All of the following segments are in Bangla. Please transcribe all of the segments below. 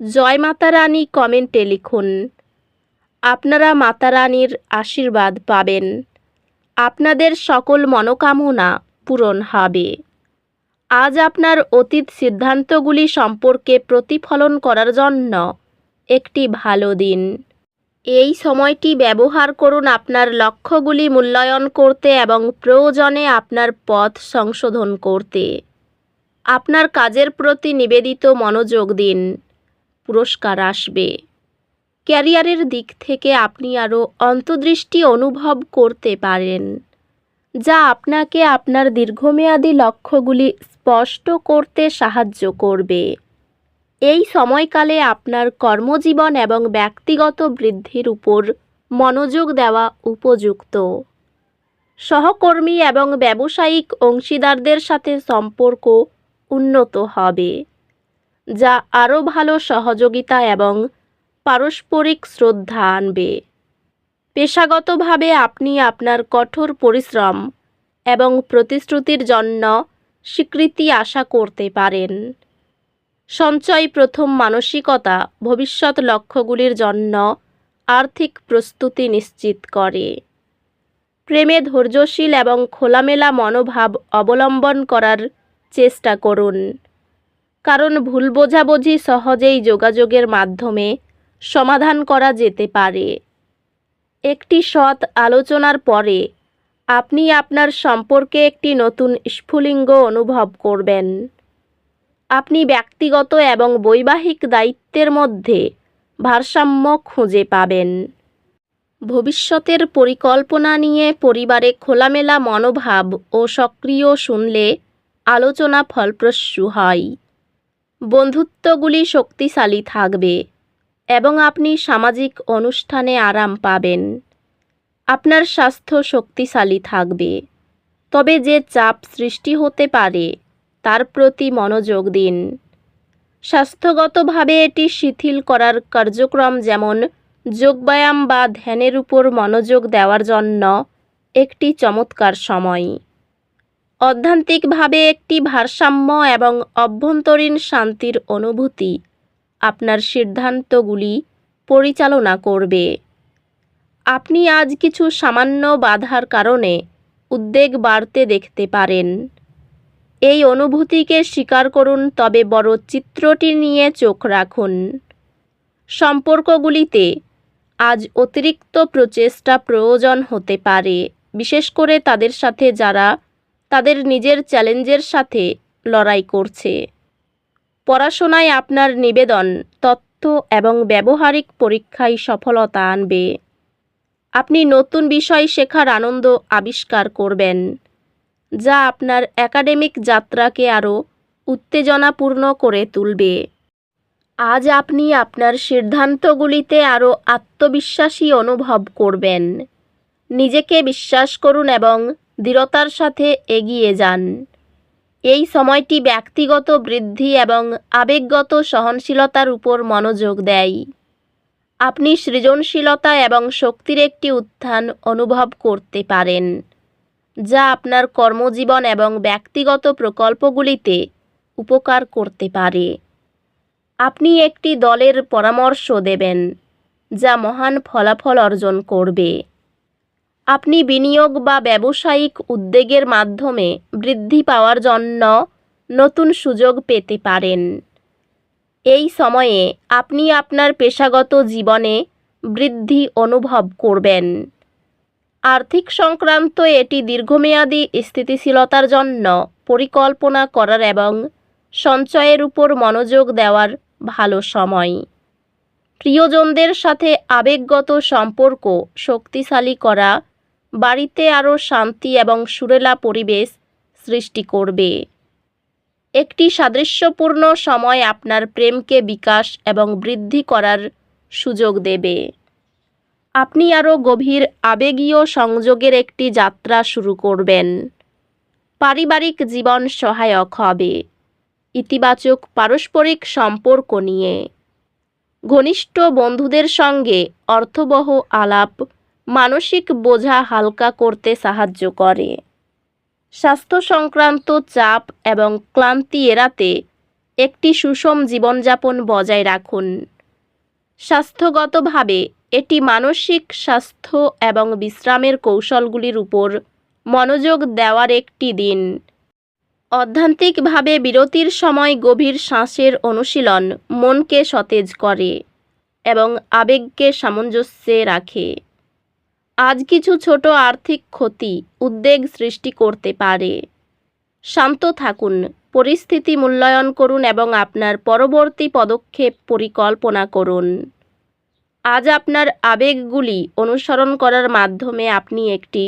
জয় মাতা রানী কমেন্টে লিখুন, আপনারা মাতা রানীর আশীর্বাদ পাবেন। আপনাদের সকল মনোকামনা পূরণ হবে। আজ আপনার অতীত সিদ্ধান্তগুলি সম্পর্কে প্রতিফলন করার জন্য একটি ভালো দিন। এই সময়টি ব্যবহার করুন আপনার লক্ষ্যগুলি মূল্যায়ন করতে এবং প্রয়োজনে আপনার পথ সংশোধন করতে। আপনার কাজের প্রতি নিবেদিত মনোযোগ দিন। পুরস্কার আসবে। ক্যারিয়ারের দিক থেকে আপনি আরও অন্তর্দৃষ্টি অনুভব করতে পারেন, যা আপনাকে আপনার দীর্ঘমেয়াদী লক্ষ্যগুলি স্পষ্ট করতে সাহায্য করবে। এই সময়কালে আপনার কর্মজীবন এবং ব্যক্তিগত বৃদ্ধির উপর মনোযোগ দেওয়া উপযুক্ত। সহকর্মী এবং ব্যবসায়িক অংশীদারদের সাথে সম্পর্ক উন্নত হবে। যা আরও ভালো সহযোগিতা এবং পারস্পরিক শ্রদ্ধা আনবে। পেশাগতভাবে আপনি আপনার কঠোর পরিশ্রম এবং প্রতিশ্রুতির জন্য স্বীকৃতি আশা করতে পারেন। সঞ্চয় প্রথম মানসিকতা ভবিষ্যৎ লক্ষ্যগুলির জন্য আর্থিক প্রস্তুতি নিশ্চিত করে। প্রেমে ধৈর্যশীল এবং খোলামেলা মনোভাব অবলম্বন করার চেষ্টা করুন। কারণ ভুল বোঝাবুঝি সহজেই যোগাযোগের মাধ্যমে সমাধান করা যেতে পারে। একটি সৎ আলোচনার পরে আপনি আপনার সম্পর্কে একটি নতুন স্ফুলিঙ্গ অনুভব করবেন। আপনি ব্যক্তিগত এবং বৈবাহিক দায়িত্বের মধ্যে ভারসাম্য খুঁজে পাবেন। ভবিষ্যতের পরিকল্পনা নিয়ে পরিবারে খোলামেলা মনোভাব ও সক্রিয় শুনলে আলোচনা ফলপ্রসূ হয়। বন্ধুত্বগুলি শক্তিশালী থাকবে এবং আপনি সামাজিক অনুষ্ঠানে আরাম পাবেন। আপনার স্বাস্থ্য শক্তিশালী থাকবে। তবে যে চাপ সৃষ্টি হতে পারে, তার প্রতি মনোযোগ দিন। স্বাস্থ্যগতভাবে এটি শিথিল করার কার্যক্রম যেমন যোগব্যায়াম বা ধ্যানের উপর মনোযোগ দেওয়ার জন্য একটি চমৎকার সময়। অধ্যান্তিকভাবে একটি ভারসাম্য এবং অভ্যন্তরীণ শান্তির অনুভূতি আপনার সিদ্ধান্তগুলি পরিচালনা করবে। আপনি আজ কিছু সামান্য বাধার কারণে উদ্বেগ বাড়তে দেখতে পারেন। এই অনুভূতিকে স্বীকার করুন, তবে বড় চিত্রটি নিয়ে চোখ রাখুন। সম্পর্কগুলিতে আজ অতিরিক্ত প্রচেষ্টা প্রয়োজন হতে পারে, বিশেষ করে তাদের সাথে যারা তাদের নিজের চ্যালেঞ্জের সাথে লড়াই করছে। পড়াশোনায় আপনার নিবেদন, তথ্য এবং ব্যবহারিক পরীক্ষায় সফলতা আনবে। আপনি নতুন বিষয় শেখার আনন্দ আবিষ্কার করবেন, যা আপনার একাডেমিক যাত্রাকে আরও উত্তেজনাপূর্ণ করে তুলবে। আজ আপনি আপনার সিদ্ধান্তগুলিতে আরও আত্মবিশ্বাসী অনুভব করবেন। নিজেকে বিশ্বাস করুন এবং দৃঢ়তার সাথে এগিয়ে যান। এই সময়টি ব্যক্তিগত বৃদ্ধি এবং আবেগগত সহনশীলতার উপর মনোযোগ দেয়। আপনি সৃজনশীলতা এবং শক্তির একটি উত্থান অনুভব করতে পারেন, যা আপনার কর্মজীবন এবং ব্যক্তিগত প্রকল্পগুলিতে উপকার করতে পারে। আপনি একটি দলের পরামর্শ দেবেন, যা মহান ফলাফল অর্জন করবে। আপনি বিনিয়োগ বা ব্যবসায়িক উদ্যোগের মাধ্যমে বৃদ্ধি পাওয়ার জন্য নতুন সুযোগ পেতে পারেন। এই সময়ে আপনি আপনার পেশাগত জীবনে বৃদ্ধি অনুভব করবেন। আর্থিক সংক্রান্ত এটি দীর্ঘমেয়াদী স্থিতিশীলতার জন্য পরিকল্পনা করার এবং সঞ্চয়ের উপর মনোযোগ দেওয়ার ভালো সময়। প্রিয়জনদের সাথে আবেগগত সম্পর্ক শক্তিশালী করা বাড়িতে আরও শান্তি এবং সুরেলা পরিবেশ সৃষ্টি করবে। একটি সাদৃশ্যপূর্ণ সময় আপনার প্রেমকে বিকাশ এবং বৃদ্ধি করার সুযোগ দেবে। আপনি আরও গভীর আবেগীয় সংযোগের একটি যাত্রা শুরু করবেন। পারিবারিক জীবন সহায়ক হবে। ইতিবাচক পারস্পরিক সম্পর্ক নিয়ে। ঘনিষ্ঠ বন্ধুদের সঙ্গে অর্থবহ আলাপ মানসিক বোঝা হালকা করতে সাহায্য করে। স্বাস্থ্য সংক্রান্ত চাপ এবং ক্লান্তি এড়াতে একটি সুষম জীবনযাপন বজায় রাখুন। স্বাস্থ্যগতভাবে এটি মানসিক স্বাস্থ্য এবং বিশ্রামের কৌশলগুলির উপর মনোযোগ দেওয়ার একটি দিন। অধ্যান্তিকভাবে বিরতির সময় গভীর শ্বাসের অনুশীলন মনকে সতেজ করে এবং আবেগকে সামঞ্জস্যে রাখে। আজ কিছু ছোট আর্থিক ক্ষতি উদ্বেগ সৃষ্টি করতে পারে। শান্ত থাকুন, পরিস্থিতি মূল্যায়ন করুন এবং আপনার পরবর্তী পদক্ষেপ পরিকল্পনা করুন। আজ আপনার আবেগগুলি অনুসরণ করার মাধ্যমে আপনি একটি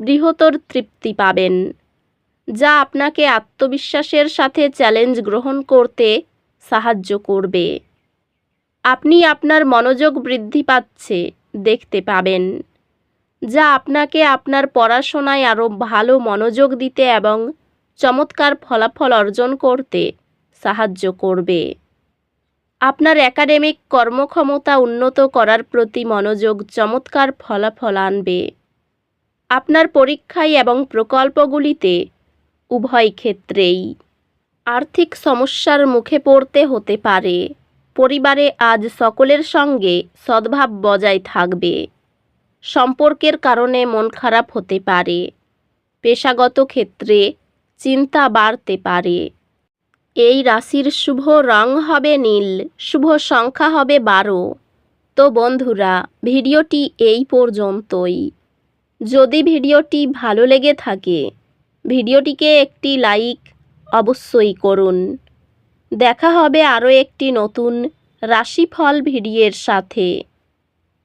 বৃহত্তর তৃপ্তি পাবেন, যা আপনাকে আত্মবিশ্বাসের সাথে চ্যালেঞ্জ গ্রহণ করতে সাহায্য করবে। আপনি আপনার মনোযোগ বৃদ্ধি পাচ্ছে, দেখতে পাবেন। যা আপনাকে আপনার পড়াশোনায় আরও ভালো মনোযোগ দিতে এবং চমৎকার ফলাফল অর্জন করতে সাহায্য করবে। আপনার একাডেমিক কর্মক্ষমতা উন্নত করার প্রতি মনোযোগ চমৎকার ফলাফল আনবে। আপনার পরীক্ষায় এবং প্রকল্পগুলিতে উভয় ক্ষেত্রেই আর্থিক সমস্যার মুখে পড়তে হতে পারে। পরিবারে আজ সকলের সঙ্গে সদ্ভাব বজায় থাকবে। সম্পর্কের কারণে মন খারাপ হতে পারে। পেশাগত ক্ষেত্রে চিন্তা বাড়তে পারে। এই রাশির শুভ রং হবে নীল, শুভ সংখ্যা হবে বারো। তো বন্ধুরা, ভিডিওটি এই পর্যন্তই। যদি ভিডিওটি ভালো লেগে থাকে, ভিডিওটিকে একটি লাইক অবশ্যই করুন। দেখা হবে আরও একটি নতুন রাশিফল ভিডিওর সাথে।